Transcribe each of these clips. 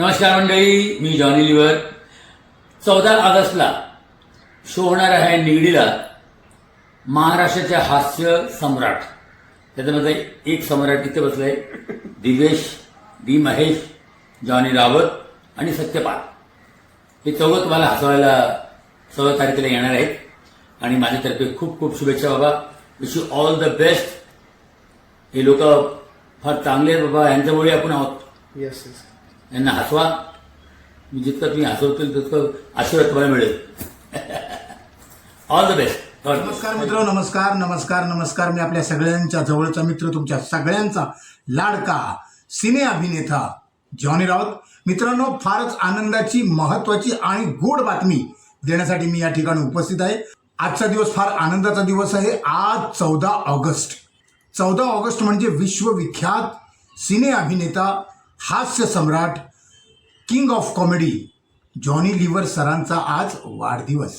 नमस्कार मंडळी मी Johnny liver. चौदा ऑगस्टला शो होणार आहे निगडीला महाराष्ट्राचे हास्य सम्राट त्याच्यामध्ये एक सम्राट इथे आहे दिवेश डी महेश जॉनी रावत आणि सत्यपाल. हे चौघं तुम्हाला हसवायला चौदा तारखेला येणार आहेत. आणि माझ्यातर्फे खूप खूप शुभेच्छा बाबा. Wish you all the best हे लोक फार चांगले आहेत बाबा. यांच्यामुळे आपण आहोत. येस येस यांना हसवा. मी जितकं तुम्ही हसवतील तितकं आशीर्वाद तुम्हाला मिळेल. ऑल द बेस्ट नमस्कार मित्र नमस्कार नमस्कार नमस्कार. मी आपल्या सगळ्यांच्या जवळचा मित्र तुमच्या सगळ्यांचा लाडका सिने अभिनेता जॉनी राऊत. मित्रांनो फारच आनंदाची महत्वाची आणि गोड बातमी देण्यासाठी मी या ठिकाणी उपस्थित आहे. आजचा दिवस फार आनंदाचा दिवस आहे. आज चौदा ऑगस्ट. चौदा ऑगस्ट म्हणजे विश्वविख्यात सिने अभिनेता हास्य सम्राट king of comedy Johnny Lever सरांचा आज वाढदिवस.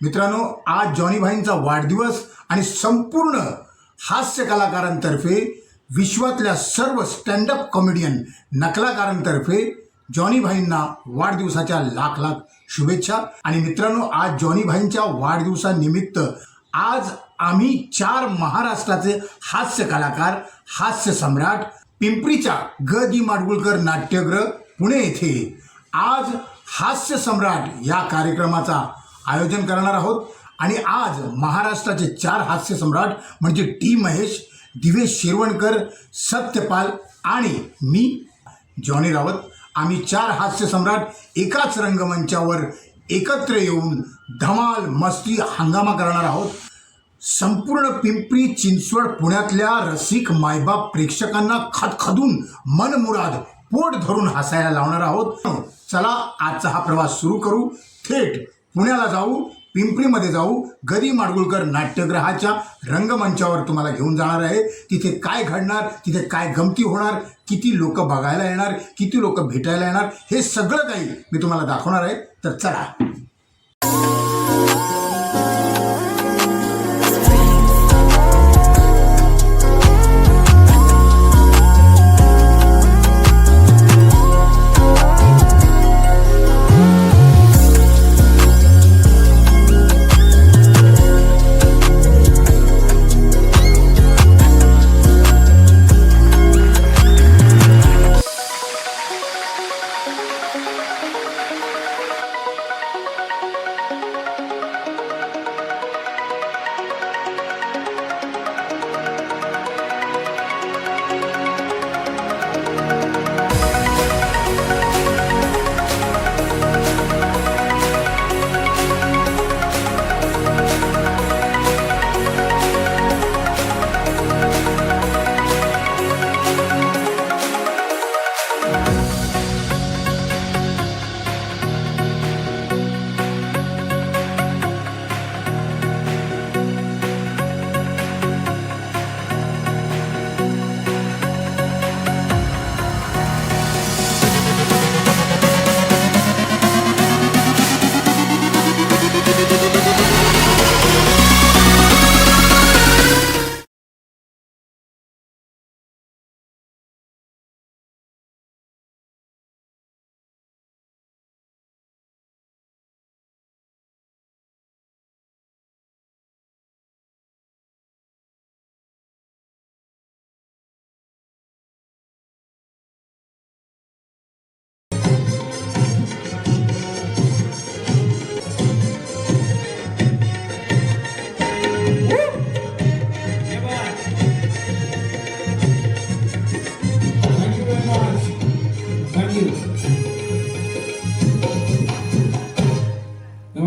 मित्रांनो आज जॉनी भाईंचा वाढदिवस आणि संपूर्ण हास्य कलाकारांतर्फे विश्वातल्या सर्व स्टँडअप कॉमेडियन नकलाकारांतर्फे जॉनी भाईंना वाढदिवसाच्या लाख लाख शुभेच्छा. आणि मित्रांनो आज जॉनी भाईंच्या वाढदिवसानिमित्त आज आम्ही चार महाराष्ट्राचे हास्य कलाकार हास्य सम्राट पिंपरीच्या ग दी माडगुळकर नाट्यगृह पुणे येथे आज हास्य सम्राट या कार्यक्रमाचा आयोजन करणार आहोत. आणि आज महाराष्ट्राचे चार हास्य सम्राट म्हणजे टी महेश दिवेश शिरवणकर सत्यपाल आणि मी जॉनी रावत. आम्ही चार हास्य सम्राट एकाच रंगमंचावर एकत्र येऊन धमाल मस्ती हंगामा करणार आहोत. संपूर्ण पिंपरी चिंचवड पुण्यातल्या रसिक मायबाप प्रेक्षकांना खदखदून मनमुराद पोट धरून हसायला लावणार आहोत. चला आजचा हा प्रवास सुरू करू. थेट पुण्याला जाऊ पिंपरीमध्ये जाऊ. गदी माडगुळकर नाट्यग्रहाच्या रंगमंचावर तुम्हाला घेऊन जाणार आहे. तिथे काय घडणार तिथे काय गमती होणार किती लोक बघायला येणार किती लोक भेटायला येणार हे सगळं काही मी तुम्हाला दाखवणार आहे. तर चला.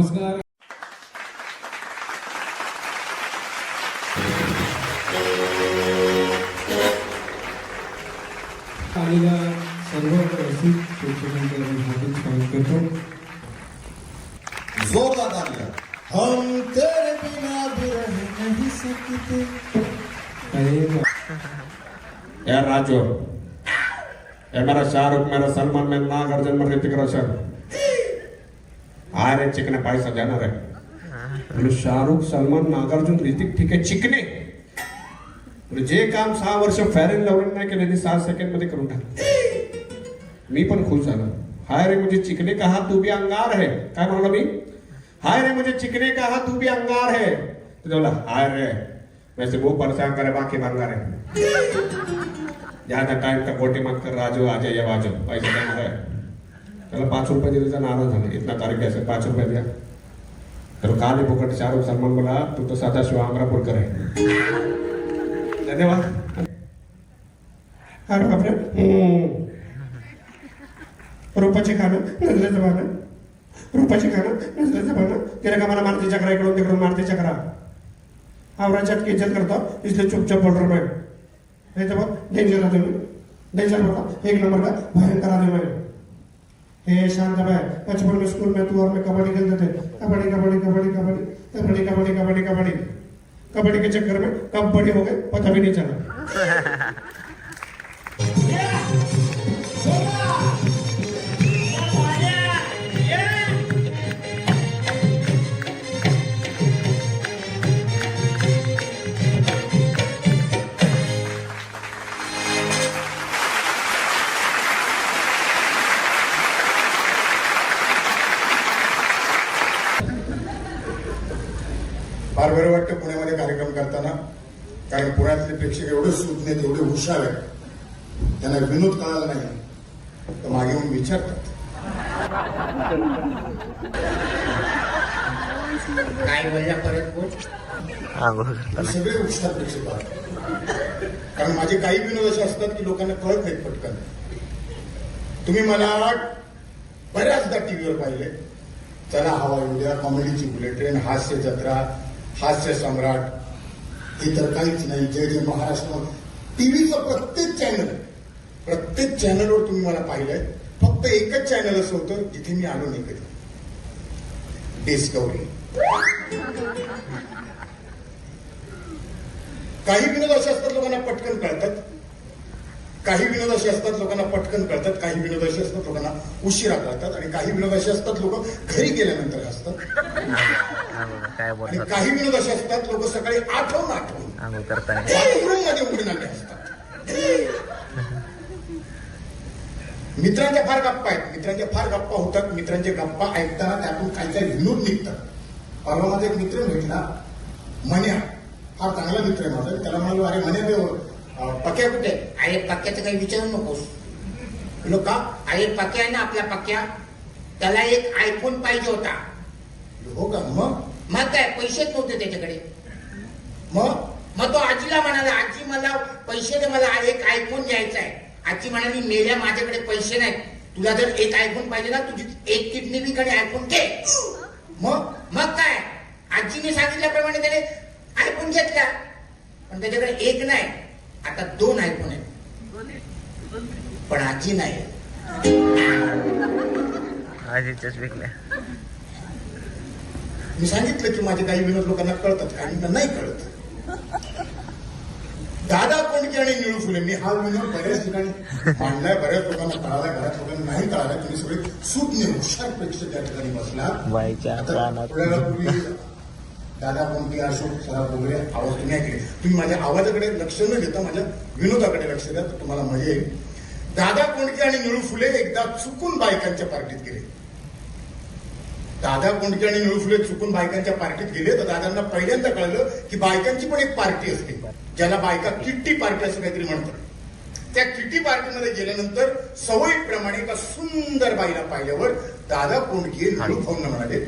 नमस्कार। आलेल्या सर्व रसिक प्रेक्षकांचे मी हार्दिक स्वागत करतो। जोरदार तालियाँ। हम तेरे बिना भी रह नहीं सकते। काही राजू मेरा शाहरुख मेरा सलमान मेरा नागार्जुन मेरा ऋतिक रोशन अरे चिकने पैसा देणार आहे म्हणजे शाहरुख, सलमान, नागार्जुन, ऋतिक, ठीक आहे चिकने। म्हणजे जे काम सहा वर्ष फॅरेन लवरेन नाही केलं, ते सहा सेकंड मध्ये करून टाकलं मी पण खुश झालो। हाय रे, मुझे चिकने का कहा तू भी अंगार है। काय म्हणाला मी? हाय रे, मुझे चिकने का कहा तू भी अंगार है। तो बोला, हाय रे। वैसे वो परेशान करे बाकी भंगार है ज़्यादा टाइम तक गोटी मत कर राजू, आ जाइए बाजू। पैसे देना है। त्याला पाच रुपये दिले तर नाराज झाले. इथला तारीख कैसे पाच रुपये द्या. तर काल ही फुकट शाहरुख सलमान बोला तू तो सदाशिव आमरापूरकर आहे. धन्यवाद. अरे बापरे. हम्म. खाणं नजरेचं पानं रूपाचे खाणं नजरेचं पानं तेरा का मला मारती चक्रा इकडून तिकडून मारती चक्रा? आवराच्यात की इज्जत करतो इसलिए चुपचाप बोलर रहा नाही हे तर मग डेंजर आदमी डेंजर बता एक नंबर का? भयंकर आदमी मैं हे शांत भाई बचपन में स्कूल में तू और मैं कबड्डी खेलते थे कबड्डी कबड्डी कबड्डी कबड्डी कबड्डी कबड्डी कबड्डी कबड्डी. कबड्डी के चक्कर में कब बड़े हो गए पता भी नहीं चला. बरं वाटतं पुण्यामध्ये कार्यक्रम करताना? कारण पुण्यातले प्रेक्षक एवढे आहेत एवढे हुशार आहेत. त्यांना विनोद कळाला नाही. तर मागे येऊन विचारतात. काय बोलल्या परत सगळे हुशार प्रेक्षक कारण माझे काही विनोद असे असतात की लोकांना कळत नाहीत पटकन. तुम्ही मला बऱ्याचदा टीव्हीवर पाहिले. चला हवा येऊ द्या कॉमेडीची बुलेट ट्रेन हास्य जत्रा हास्य सम्राट इतर काहीच नाही जय जय महाराष्ट्र. टीव्हीचं प्रत्येक चॅनल प्रत्येक चॅनलवर तुम्ही मला पाहिलंय फक्त एकच चॅनल असं होतं जिथे मी आलो नाही कधी. डिस्कवरी काही विनोद असे असतात लोकांना पटकन कळतात. काही विनोद असे असतात लोकांना पटकन कळतात. काही विनोद असे असतात लोकांना उशिरा कळतात. आणि काही विनोद असे असतात लोक घरी गेल्यानंतर असतात काय आणि बोलतात काही विनोद असे असतात लोक सकाळी आठवून आठवून. आंघोळ करताना. मध्ये उघडून आले असतात. मित्रांच्या फार गप्पा आहेत. मित्रांच्या फार गप्पा होतात. मित्रांच्या गप्पा ऐकताना त्यातून काही काही विनोद निघतात. परवा माझा एक मित्र भेटला मन्या. फार चांगला मित्र आहे माझा. त्याला म्हणालो अरे मन्या अं, पक्या कुठे आहे?" अरे पक्क्याचं काही विचारू नकोस. म्हणलो का? अरे पक्या आहे ना आपला पक्या? त्याला एक आयफोन पाहिजे होता. हो का? मग? मग काय? पैसेच नव्हते त्याच्याकडे. मग? मग तो आजीला म्हणाला आजी मला पैसे दे मला एक आयफोन घ्यायचा आहे. आजी म्हणाली मेल्या माझ्याकडे पैसे नाहीत. तुला जर एक आयफोन पाहिजे ना तुझी एक किडनी बी कडे आयफोन घे. मग? मग काय? आजीने सांगितल्याप्रमाणे त्याने आयफोन घेतला. पण त्याच्याकडे एक नाही. आता दोन आयफोन आहेत. पण आजी नाही. आजीच्याच विकल्या मी सांगितलं की माझे काही विनोद लोकांना कळतात काहींना नाही कळत. दादा कोणके आणि निळू फुले? मी हा विनोद बऱ्याच ठिकाणी मांडलाय बऱ्याच लोकांना कळाला बऱ्याच लोकांना नाही कळाला तुम्ही सगळे सुज्ञ हुशार प्रेक्षक त्या ठिकाणी बसला. थोड्या दादा कोणते अशोक सराफ वगैरे आवाज तुम्ही ऐकले. तुम्ही माझ्या आवाजाकडे लक्ष न देता माझ्या विनोदाकडे लक्ष द्या तर तुम्हाला मजा येईल. दादा कोणके आणि निळू फुले एकदा चुकून बायकांच्या पार्टीत गेले. दादा कोंडके आणि निळू फुले चुकून बायकांच्या पार्टीत गेले तर दादांना पहिल्यांदा कळलं की बायकांची पण एक पार्टी असते ज्याला बायका किट्टी पार्टी असं काहीतरी म्हणतात. त्या किटी पार्टीमध्ये गेल्यानंतर सवयीप्रमाणे एका सुंदर बाईला पाहिल्यावर दादा कोंडके निळू भाऊंना म्हणाले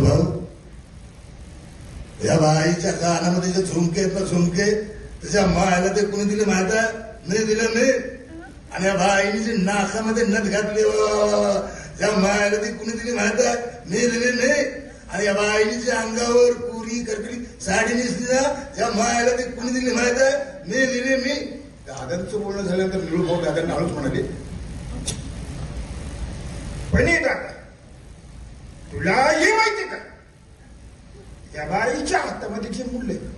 भाऊ या बाईच्या कानामध्ये जे झुमके झुमके त्याच्या मायला ते कोणी दिले माहीत नाही दिलं नाही आणि या नाकामध्ये नथ घातले त्या मायाला ती कुणीतरी म्हणता नेलेले नाही। आणि या बाईनीच्या अंगावर पुरी करकडी साडी नेसली ना त्या मायाला ती कुणीतरी म्हणता नेलेले मी दादांचं बोलणं झाल्यानंतर निळूभाऊ दादांना हळूच म्हणाले पण दादा तुला हे माहिती का या बाईच्या हातामध्ये जे मुलं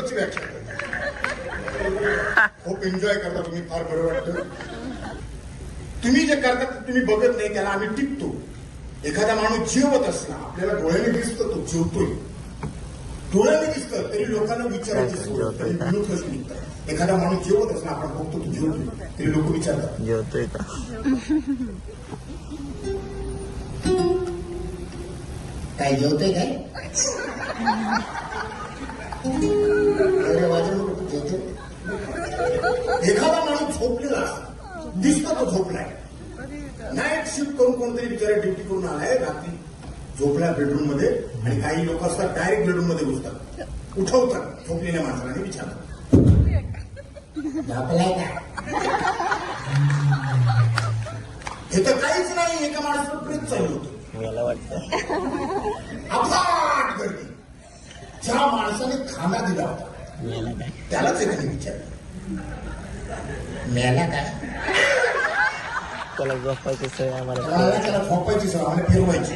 विनोदाची व्याख्या करता. खूप एन्जॉय करता तुम्ही फार बरं वाटतं तुम्ही जे करता तुम्ही बघत नाही त्याला आम्ही टिकतो. एखादा माणूस जेवत असला आपल्याला डोळ्याने दिसतं तो जेवतोय. डोळ्याने दिसतं तरी लोकांना विचारायची सोय. तरी निघतात एखादा माणूस जेवत असला आपण बघतो तो जेवतोय तरी लोक विचारतात. जेवतोय का? काय जेवतोय काय? एखादा माणूस झोपलेला दिसतो तो झोपलाय. नाईट शिफ्ट करून कोणतरी बिचारा ड्युटी करून आलाय रात्री झोपलाय बेडरूममध्ये आणि काही लोक असतात डायरेक्ट बेडरूममध्ये घुसतात. उठवतात झोपलेल्या माणसाला आणि विचारतात हे तर काहीच नाही एका माणसाचं प्रेत चालू होतं. मला वाटतं. गर्दी. ज्या माणसाने खाना दिला होता मला काय त्यालाच एकाने विचारलं. मेला का त्याला झोपायची सोय आम्हाला. त्याला झोपायची सवय आणि फिरवायची.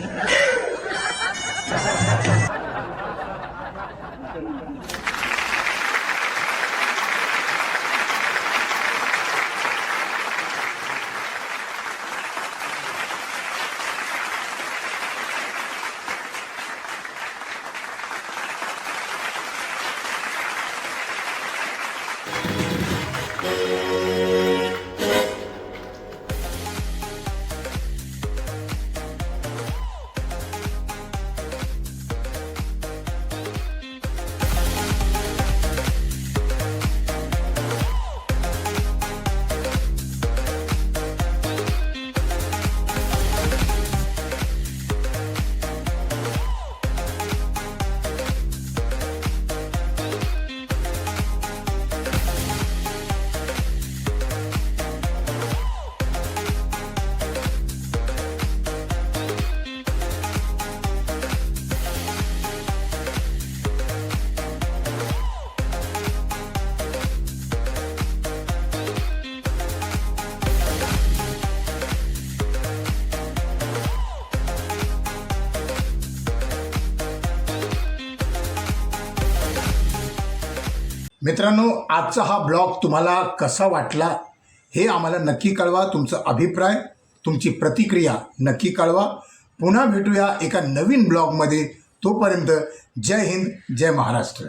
मित्रांनो आजचा हा ब्लॉग तुम्हाला कसा वाटला हे आम्हाला नक्की कळवा. तुमचा अभिप्राय तुमची प्रतिक्रिया नक्की कळवा. पुन्हा भेटूया एका नवीन ब्लॉगमध्ये. तोपर्यंत जय हिंद जय महाराष्ट्र.